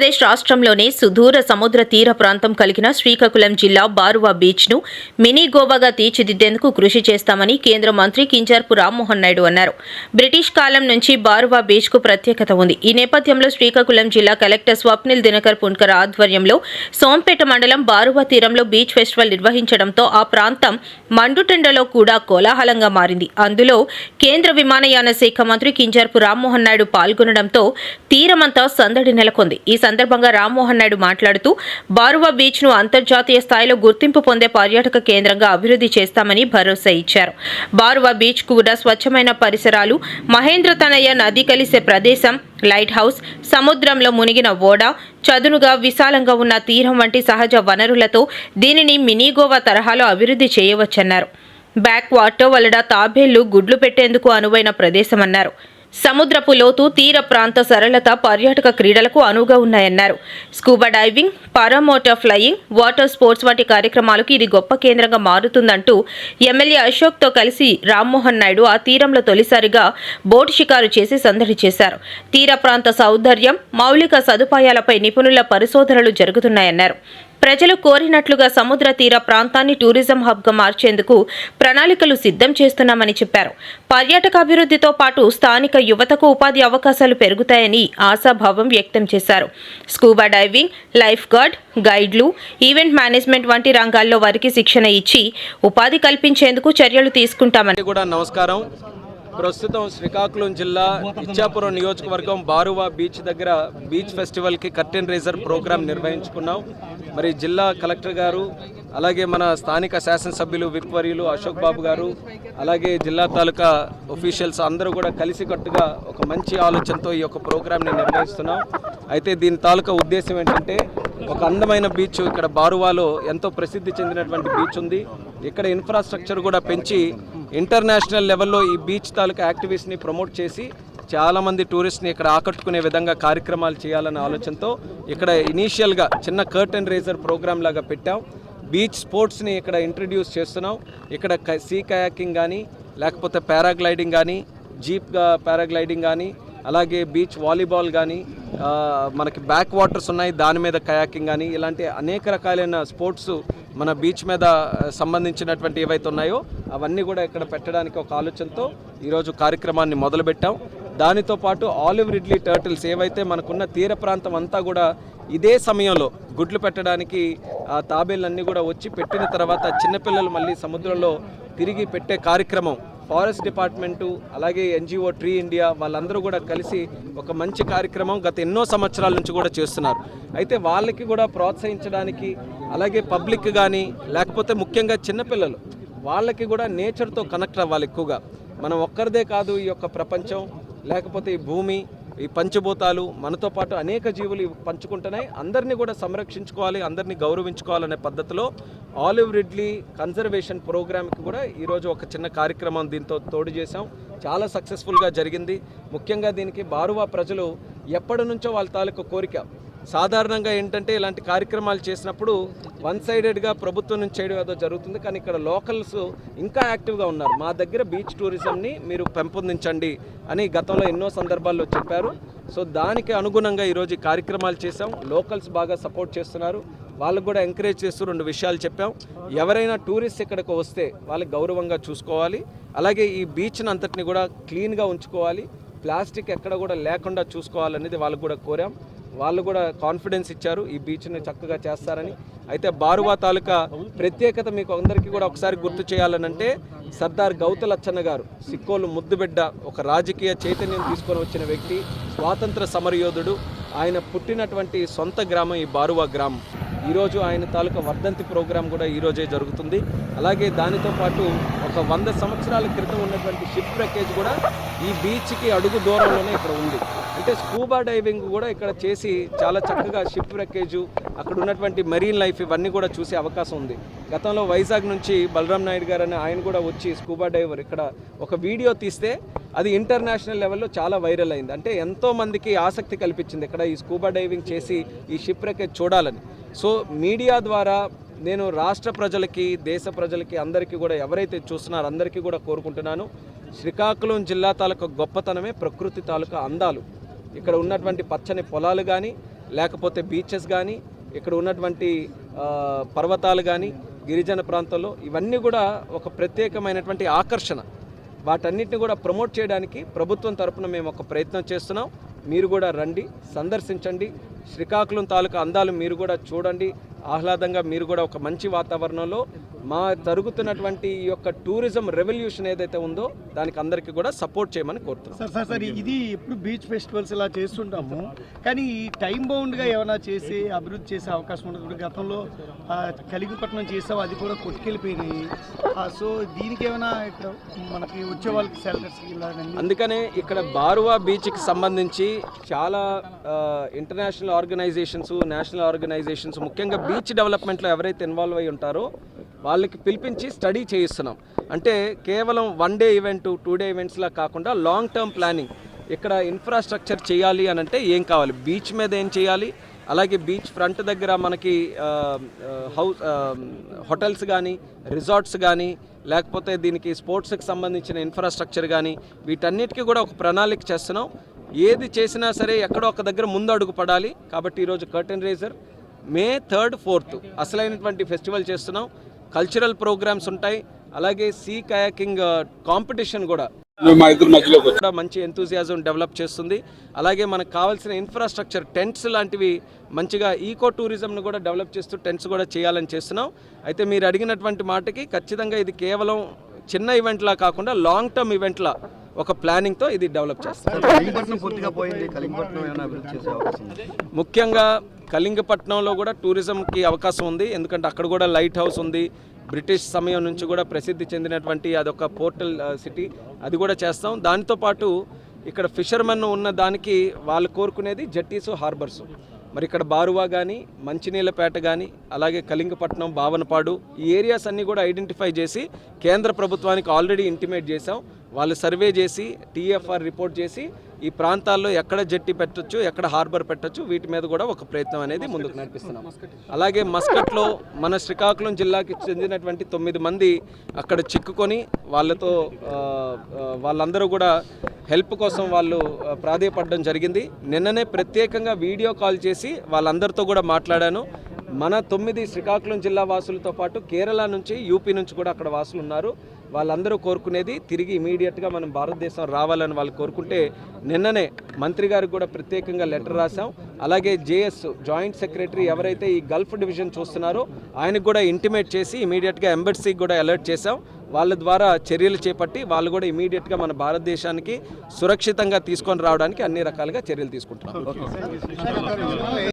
ఆంధ్రప్రదేశ్ రాష్ట్రంలోనే సుదూర సముద్ర తీర ప్రాంతం కలిగిన శ్రీకాకుళం జిల్లా బారువా బీచ్ను మినీ గోవాగా తీర్చిదిద్దేందుకు కృషి చేస్తామని కేంద్ర మంత్రి కింజార్పు రామ్మోహన్ నాయుడు అన్నారు. బ్రిటిష్ కాలం నుంచి బారువా బీచ్కు ప్రత్యేకత ఉంది. ఈ నేపథ్యంలో శ్రీకాకుళం జిల్లా కలెక్టర్ స్వప్నిల్ దినకర్ పున్కర్ ఆధ్వర్యంలో సోంపేట మండలం బారువా తీరంలో బీచ్ ఫెస్టివల్ నిర్వహించడంతో ఆ ప్రాంతం మండుటెండలో కూడా కోలాహలంగా మారింది. అందులో కేంద్ర విమానయాన శాఖ మంత్రి కింజార్పు రామ్మోహన్ నాయుడు పాల్గొనడంతో తీరమంతా సందడి నెలకొంది. ఈ సందర్భంగా రామ్మోహన్ నాయుడు మాట్లాడుతూ బారువా బీచ్ను అంతర్జాతీయ స్థాయిలో గుర్తింపు పొందే పర్యాటక కేంద్రంగా అభివృద్ధి చేస్తామని భరోసా ఇచ్చారు. బారువా బీచ్ కూడా స్వచ్ఛమైన పరిసరాలు మహేంద్ర తనయ నది కలిసే ప్రదేశం లైట్ హౌస్ సముద్రంలో మునిగిన ఓడ చదునుగా విశాలంగా ఉన్న తీరం వంటి సహజ వనరులతో దీనిని మినీ గోవా తరహాలో అభివృద్ధి చేయవచ్చన్నారు. బ్యాక్ వాటర్ వలడ తాబేళ్ళు గుడ్లు పెట్టేందుకు అనువైన ప్రదేశమన్నారు. సముద్రపు లోతు తీర ప్రాంత సరళత పర్యాటక క్రీడలకు అనువుగా ఉన్నాయన్నారు. Scuba diving paramotor flying water sports వంటి కార్యక్రమాలకు ఇది గొప్ప కేంద్రంగా మారుతుందంటూ ఎమ్మెల్యే అశోక్తో కలిసి రామ్మోహన్ నాయుడు ఆ తీరంలో తొలిసారిగా బోటు షికారు చేసి సందడి చేశారు. తీర ప్రాంత సౌందర్యం మౌలిక సదుపాయాలపై నిపుణుల పరిశోధనలు జరుగుతున్నాయన్నారు. ప్రజలు కోరినట్లుగా సముద్ర తీర ప్రాంతాన్ని టూరిజం హబ్గా మార్చేందుకు ప్రణాళికలు సిద్ధం చేస్తున్నామని చెప్పారు. పర్యాటక అభివృద్ధితో పాటు స్థానిక యువతకు ఉపాధి అవకాశాలు పెరుగుతాయని ఆశాభావం వ్యక్తం చేశారు. స్కూబా డైవింగ్ లైఫ్ గార్డ్ గైడ్లు ఈవెంట్ మేనేజ్మెంట్ వంటి రంగాల్లో వారికి శిక్షణ ఇచ్చి ఉపాధి కల్పించేందుకు చర్యలు తీసుకుంటామని కూడా నమస్కారం. ప్రస్తుతం శ్రీకాకుళం జిల్లా ఇచ్చాపురం నియోజకవర్గం బారువా బీచ్ దగ్గర బీచ్ ఫెస్టివల్కి కర్టెన్ రేజర్ ప్రోగ్రాం నిర్వహించుకున్నాం. మరి జిల్లా కలెక్టర్ గారు అలాగే మన స్థానిక శాసనసభ్యులు విప్వర్యులు అశోక్ బాబు గారు అలాగే జిల్లా తాలూకా ఒఫీషియల్స్ అందరూ కూడా కలిసికట్టుగా ఒక మంచి ఆలోచనతో ఈ యొక్క ప్రోగ్రాంని నిర్వహిస్తున్నాం. అయితే దీని తాలూకా ఉద్దేశం ఏంటంటే ఒక అందమైన బీచ్ ఇక్కడ బారువాలో ఎంతో ప్రసిద్ధి చెందినటువంటి బీచ్ ఉంది. ఇక్కడ ఇన్ఫ్రాస్ట్రక్చర్ కూడా పెంచి ఇంటర్నేషనల్ లెవెల్లో ఈ బీచ్ తాలూకా యాక్టివిటీస్ని ప్రమోట్ చేసి చాలామంది టూరిస్ట్ని ఇక్కడ ఆకట్టుకునే విధంగా కార్యక్రమాలు చేయాలనే ఆలోచనతో ఇక్కడ ఇనీషియల్గా చిన్న కర్టెన్ రేజర్ ప్రోగ్రామ్ లాగా పెట్టాం. బీచ్ స్పోర్ట్స్ని ఇక్కడ ఇంట్రడ్యూస్ చేస్తున్నాం. ఇక్కడ క- సీ కయాకింగ్ కానీ లేకపోతే పారాగ్లైడింగ్ కానీ జీప్గా పారాగ్లైడింగ్ కానీ అలాగే బీచ్ వాలీబాల్ కానీ మనకి బ్యాక్ వాటర్స్ ఉన్నాయి దాని మీద కయాకింగ్ కానీ ఇలాంటి అనేక రకాలైన స్పోర్ట్స్ మన బీచ్ మీద సంబంధించినటువంటి ఏవైతే ఉన్నాయో అవన్నీ కూడా ఇక్కడ పెట్టడానికి ఒక ఆలోచనతో ఈరోజు కార్యక్రమాన్ని మొదలుపెట్టాం. దానితో పాటు ఆలివ్ రిడ్లీ టర్టిల్స్ ఏవైతే మనకున్న తీర ప్రాంతం అంతా కూడా ఇదే సమయంలో గుడ్లు పెట్టడానికి ఆ తాబేళ్ళన్నీ కూడా వచ్చి పెట్టిన తర్వాత చిన్నపిల్లలు మళ్ళీ సముద్రంలో తిరిగి పెట్టే కార్యక్రమం ఫారెస్ట్ డిపార్ట్మెంటు అలాగే ఎన్జిఓ ట్రీ ఇండియా వాళ్ళందరూ కూడా కలిసి ఒక మంచి కార్యక్రమం గత ఎన్నో సంవత్సరాల నుంచి కూడా చేస్తున్నారు. అయితే వాళ్ళకి కూడా ప్రోత్సహించడానికి అలాగే పబ్లిక్ కానీ లేకపోతే ముఖ్యంగా చిన్నపిల్లలు వాళ్ళకి కూడా నేచర్తో కనెక్ట్ అవ్వాలి ఎక్కువగా. మనం ఒక్కరిదే కాదు ఈ యొక్క ప్రపంచం లేకపోతే ఈ భూమి ఈ పంచభూతాలు మనతో పాటు అనేక జీవులు పంచుకుంటున్నాయి. అందరినీ కూడా సంరక్షించుకోవాలి అందరినీ గౌరవించుకోవాలనే పద్ధతిలో ఆలివ్ రిడ్లీ కన్జర్వేషన్ ప్రోగ్రామ్కి కూడా ఈరోజు ఒక చిన్న కార్యక్రమం దీంతో తోడు చేశాం. చాలా సక్సెస్ఫుల్గా జరిగింది. ముఖ్యంగా దీనికి బారువా ప్రజలు ఎప్పటి నుంచో వాళ్ళ తాలూకు కోరిక సాధారణంగా ఏంటంటే ఇలాంటి కార్యక్రమాలు చేసినప్పుడు వన్ సైడెడ్గా ప్రభుత్వం నుంచి చేయడం ఏదో జరుగుతుంది. కానీ ఇక్కడ లోకల్స్ ఇంకా యాక్టివ్గా ఉన్నారు. మా దగ్గర బీచ్ టూరిజంని మీరు పెంపొందించండి అని గతంలో ఎన్నో సందర్భాల్లో చెప్పారు. సో దానికి అనుగుణంగా ఈరోజు కార్యక్రమాలు చేసాం లోకల్స్ బాగా సపోర్ట్ చేస్తున్నారు. వాళ్ళకు కూడా ఎంకరేజ్ చేస్తూ రెండు విషయాలు చెప్పాం. ఎవరైనా టూరిస్ట్ ఇక్కడికి వస్తే వాళ్ళకి గౌరవంగా చూసుకోవాలి. అలాగే ఈ బీచ్ని అంతటిని కూడా క్లీన్గా ఉంచుకోవాలి. ప్లాస్టిక్ ఎక్కడ కూడా లేకుండా చూసుకోవాలనేది వాళ్ళకు కూడా కోరాం. వాళ్ళు కూడా కాన్ఫిడెన్స్ ఇచ్చారు. ఈ బీచ్ని చక్కగా చేస్తారని. అయితే బారువా తాలూకా ప్రత్యేకత మీకు అందరికీ కూడా ఒకసారి గుర్తు చేయాలనంటే సర్దార్ గౌతలచ్చన్న గారు సిక్కోలు ముద్దుబిడ్డ ఒక రాజకీయ చైతన్యం తీసుకొని వచ్చిన వ్యక్తి స్వాతంత్ర సమరయోధుడు. ఆయన పుట్టినటువంటి సొంత గ్రామం ఈ బారువా గ్రామం. ఈరోజు ఆయన తాలూకా వర్ధంతి ప్రోగ్రాం కూడా ఈరోజే జరుగుతుంది. అలాగే దానితో పాటు ఒక వంద సంవత్సరాల క్రితం ఉన్నటువంటి షిప్ ప్రకేజ్ కూడా ఈ బీచ్కి అడుగు దూరంలోనే ఇక్కడ ఉంది. అంటే స్కూబా డైవింగ్ కూడా ఇక్కడ చేసి చాలా చక్కగా షిప్ ప్యాకేజు అక్కడ ఉన్నటువంటి మెరీన్ లైఫ్ ఇవన్నీ కూడా చూసే అవకాశం ఉంది. గతంలో వైజాగ్ నుంచి బలరాం నాయుడు గారు అని ఆయన కూడా వచ్చి స్కూబా డైవర్ ఇక్కడ ఒక వీడియో తీస్తే అది ఇంటర్నేషనల్ లెవెల్లో చాలా వైరల్ అయింది. అంటే ఎంతో మందికి ఆసక్తి కల్పించింది ఇక్కడ ఈ స్కూబా డైవింగ్ చేసి ఈ షిప్ రెక్కేజ్ చూడాలని. సో మీడియా ద్వారా నేను రాష్ట్ర ప్రజలకి దేశ ప్రజలకి అందరికీ కూడా ఎవరైతే చూస్తున్నారో అందరికీ కూడా కోరుకుంటున్నాను. శ్రీకాకుళం జిల్లా తాలూకా గొప్పతనమే ప్రకృతి తాలూకా అందాలు. ఇక్కడ ఉన్నటువంటి పచ్చని పొలాలు కానీ లేకపోతే బీచెస్ కానీ ఇక్కడ ఉన్నటువంటి పర్వతాలు కానీ గిరిజన ప్రాంతాల్లో ఇవన్నీ కూడా ఒక ప్రత్యేకమైనటువంటి ఆకర్షణ. వాటన్నిటిని కూడా ప్రమోట్ చేయడానికి ప్రభుత్వం తరపున మేము ఒక ప్రయత్నం చేస్తున్నాం. మీరు కూడా రండి సందర్శించండి. శ్రీకాకుళం తాలూకా అందాలు మీరు కూడా చూడండి. ఆహ్లాదంగా మీరు కూడా ఒక మంచి వాతావరణంలో మా జరుగుతున్నటువంటి ఈ యొక్క టూరిజం రెవల్యూషన్ ఏదైతే ఉందో దానికి అందరికీ కూడా సపోర్ట్ చేయమని కోరుతున్నాం. సార్ సార్ సార్ ఇది ఎప్పుడు బీచ్ ఫెస్టివల్స్ ఇలా చేస్తుంటాము. కానీ ఈ టైం బౌండ్గా ఏమైనా చేసి అభివృద్ధి చేసే అవకాశం ఉండదు గతంలో కలిగిపట్నం చేసాం అది కూడా కొట్టుకెళ్ళిపోయినాయి. సో దీనికి ఏమైనా ఇక్కడ మనకి వచ్చే వాళ్ళకి ఇలాగండి అందుకనే ఇక్కడ బారువా బీచ్కి సంబంధించి చాలా ఇంటర్నేషనల్ ఆర్గనైజేషన్స్ నేషనల్ ఆర్గనైజేషన్స్ ముఖ్యంగా బీచ్ డెవలప్మెంట్లో ఎవరైతే ఇన్వాల్వ్ అయి ఉంటారో వాళ్ళకి పిలిపించి స్టడీ చేయిస్తున్నాం. అంటే కేవలం one day event two day ఈవెంట్స్లా కాకుండా లాంగ్ టర్మ్ ప్లానింగ్. ఇక్కడ ఇన్ఫ్రాస్ట్రక్చర్ చేయాలి అని అంటే ఏం కావాలి? బీచ్ మీద ఏం చేయాలి? అలాగే బీచ్ ఫ్రంట్ దగ్గర మనకి హౌస్ హోటల్స్ కానీ రిసార్ట్స్ కానీ లేకపోతే దీనికి స్పోర్ట్స్కి సంబంధించిన ఇన్ఫ్రాస్ట్రక్చర్ కానీ వీటన్నిటికీ కూడా ఒక ప్రణాళిక చేస్తున్నాం. ఏది చేసినా సరే ఎక్కడో ఒక దగ్గర ముందు అడుగు పడాలి. కాబట్టి ఈరోజు curtain raiser May third fourth అసలైనటువంటి ఫెస్టివల్ చేస్తున్నాం. కల్చరల్ ప్రోగ్రామ్స్ ఉంటాయి. అలాగే సీ కయాకింగ్ కాంపిటీషన్ కూడా కూడా మంచి ఎంతూజియాజం డెవలప్ చేస్తుంది. అలాగే మనకు కావాల్సిన ఇన్ఫ్రాస్ట్రక్చర్ టెంట్స్ లాంటివి మంచిగా ఈకో టూరిజంను కూడా డెవలప్ చేస్తూ టెంట్స్ కూడా చేయాలని చేస్తున్నాం. అయితే మీరు అడిగినటువంటి మాటకి ఖచ్చితంగా ఇది కేవలం చిన్న ఈవెంట్లా కాకుండా లాంగ్ టర్మ్ ఈవెంట్లా ఒక ప్లానింగ్తో ఇది డెవలప్ చేస్తాం. ముఖ్యంగా కళింగపట్నంలో కూడా టూరిజంకి అవకాశం ఉంది. ఎందుకంటే అక్కడ కూడా లైట్ హౌస్ ఉంది. బ్రిటిష్ సమయం నుంచి కూడా ప్రసిద్ధి చెందినటువంటి అదొక పోర్టల్ సిటీ అది కూడా చేస్తాం. దానితో పాటు ఇక్కడ ఫిషర్మెన్ ఉన్న దానికి వాళ్ళు కోరుకునేది జట్టీసు హార్బర్స్ మరి ఇక్కడ బారువా కానీ మంచినీళ్ళపేట కానీ అలాగే కళింగపట్నం బావనపాడు ఈ ఏరియాస్ అన్నీ కూడా ఐడెంటిఫై చేసి కేంద్ర ప్రభుత్వానికి ఆల్రెడీ ఇంటిమేట్ చేసాం వాళ్ళు సర్వే చేసి టీఎఫ్ఆర్ రిపోర్ట్ చేసి ఈ ప్రాంతాల్లో ఎక్కడ జట్టి పెట్టొచ్చు ఎక్కడ హార్బర్ పెట్టొచ్చు వీటి మీద కూడా ఒక ప్రయత్నం అనేది ముందుకు నడిపిస్తున్నాం. అలాగే మస్కట్లో మన శ్రీకాకుళం జిల్లాకి చెందినటువంటి తొమ్మిది మంది అక్కడ చిక్కుకొని వాళ్ళతో వాళ్ళందరూ కూడా హెల్ప్ కోసం వాళ్ళు ప్రాధేయపడడం జరిగింది. నిన్ననే ప్రత్యేకంగా వీడియో కాల్ చేసి వాళ్ళందరితో కూడా మాట్లాడాను. మన తొమ్మిది శ్రీకాకుళం జిల్లా వాసులతో పాటు కేరళ నుంచి యూపీ నుంచి కూడా అక్కడ వాసులు ఉన్నారు. వాళ్ళందరూ కోరుకునేది తిరిగి ఇమీడియట్గా మనం భారతదేశం రావాలని వాళ్ళు కోరుకుంటే నిన్ననే మంత్రి గారికి కూడా ప్రత్యేకంగా లెటర్ రాసాం అలాగే జేఎస్ జాయింట్ సెక్రటరీ ఎవరైతే ఈ గల్ఫ్ డివిజన్ చూస్తున్నారో ఆయనకు కూడా ఇంటిమేట్ చేసి ఇమీడియట్గా ఎంబెడ్సీకి కూడా అలర్ట్ చేసాం వాళ్ళ ద్వారా చర్యలు చేపట్టి వాళ్ళు కూడా ఇమీడియట్గా మన భారతదేశానికి సురక్షితంగా తీసుకొని రావడానికి అన్ని రకాలుగా చర్యలు తీసుకుంటున్నాం